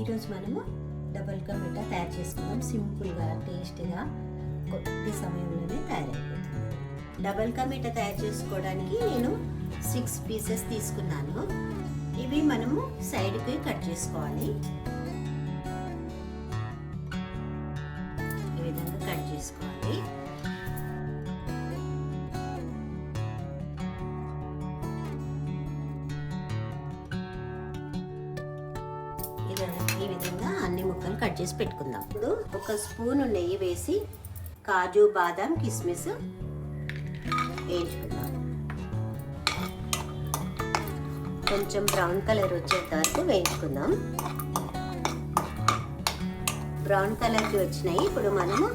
ఈరోజు మనము డబల్ కా మిఠా తయారు చేసుకుందాం. సింపుల్గా టేస్ట్గా కొద్ది సమయంలోనే తయారైపోతుంది. డబల్ కా మిఠా తయారు చేసుకోవడానికి నేను సిక్స్ పీసెస్ తీసుకున్నాను. ఇవి మనము సైడ్కి కట్ చేసుకోవాలి. ఈ విధంగా కట్ చేసుకోవాలి. ఈ విధంగా అన్ని ముక్కలు కట్ చేసి పెట్టుకుందాం. ఇప్పుడు ఒక స్పూన్ నెయ్యి వేసి కాజు బాదాం కిస్మిస్ వేయించుకుందాం. కొంచెం బ్రౌన్ కలర్ వచ్చేంత వరకు వేయించుకుందాం. బ్రౌన్ కలర్కి వచ్చినాయి. ఇప్పుడు మనము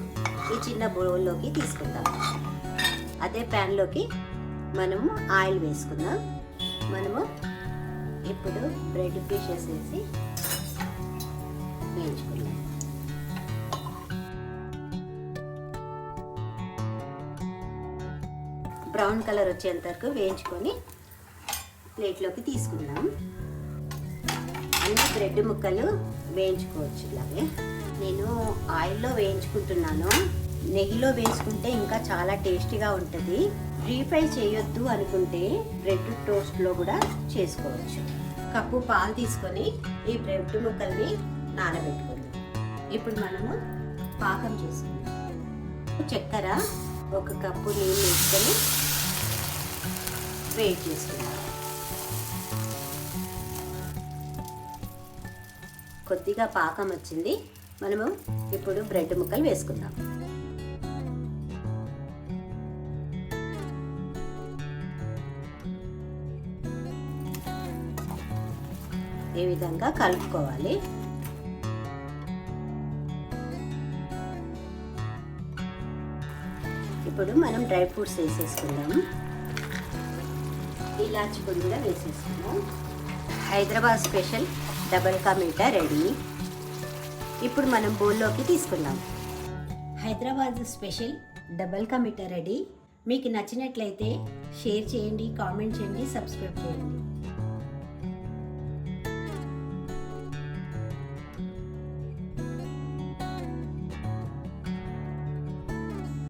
ఈ చిన్న బౌల్లోకి తీసుకుందాం. అదే ప్యాన్లోకి మనము ఆయిల్ వేసుకుందాం. మనము ఇప్పుడు బ్రెడ్ పీసెస్ వేసి బ్రౌన్ కలర్ వచ్చేంత వరకు వేయించుకొని ప్లేట్లోకి తీసుకుందాం. అన్ని బ్రెడ్ ముక్కలు వేయించుకోవచ్చు ఇలాగే. నేను ఆయిల్లో వేయించుకుంటున్నాను. నెయ్యిలో వేసుకుంటే ఇంకా చాలా టేస్టీగా ఉంటుంది. రీఫ్రై చేయొద్దు అనుకుంటే బ్రెడ్ టోస్ట్లో కూడా చేసుకోవచ్చు. కప్పు పాలు తీసుకొని ఈ బ్రెడ్ ముక్కల్ని నానబెట్టుకుందాం. ఇప్పుడు మనము పాకం చేసుకుందాం. చక్కెర ఒక కప్పు నీళ్ళు వేసుకొని వేడి చేసుకుందాం. కొద్దిగా పాకం వచ్చింది. మనము ఇప్పుడు బ్రెడ్ ముక్కలు వేసుకుందాం. ఈ విధంగా కలుపుకోవాలి. ఇప్పుడు మనం డ్రై ఫ్రూట్స్ వేసేసుకుందాము ఇలాచి పొడి కూడా వేసేసుకుందాం. Hyderabad special double ka meetha ready. ఇప్పుడు మనం బౌల్లోకి తీసుకుందాం. Hyderabad special double ka meetha ready. మీకు నచ్చినట్లయితే షేర్ చేయండి కామెంట్ చేయండి సబ్స్క్రైబ్ చేయండి.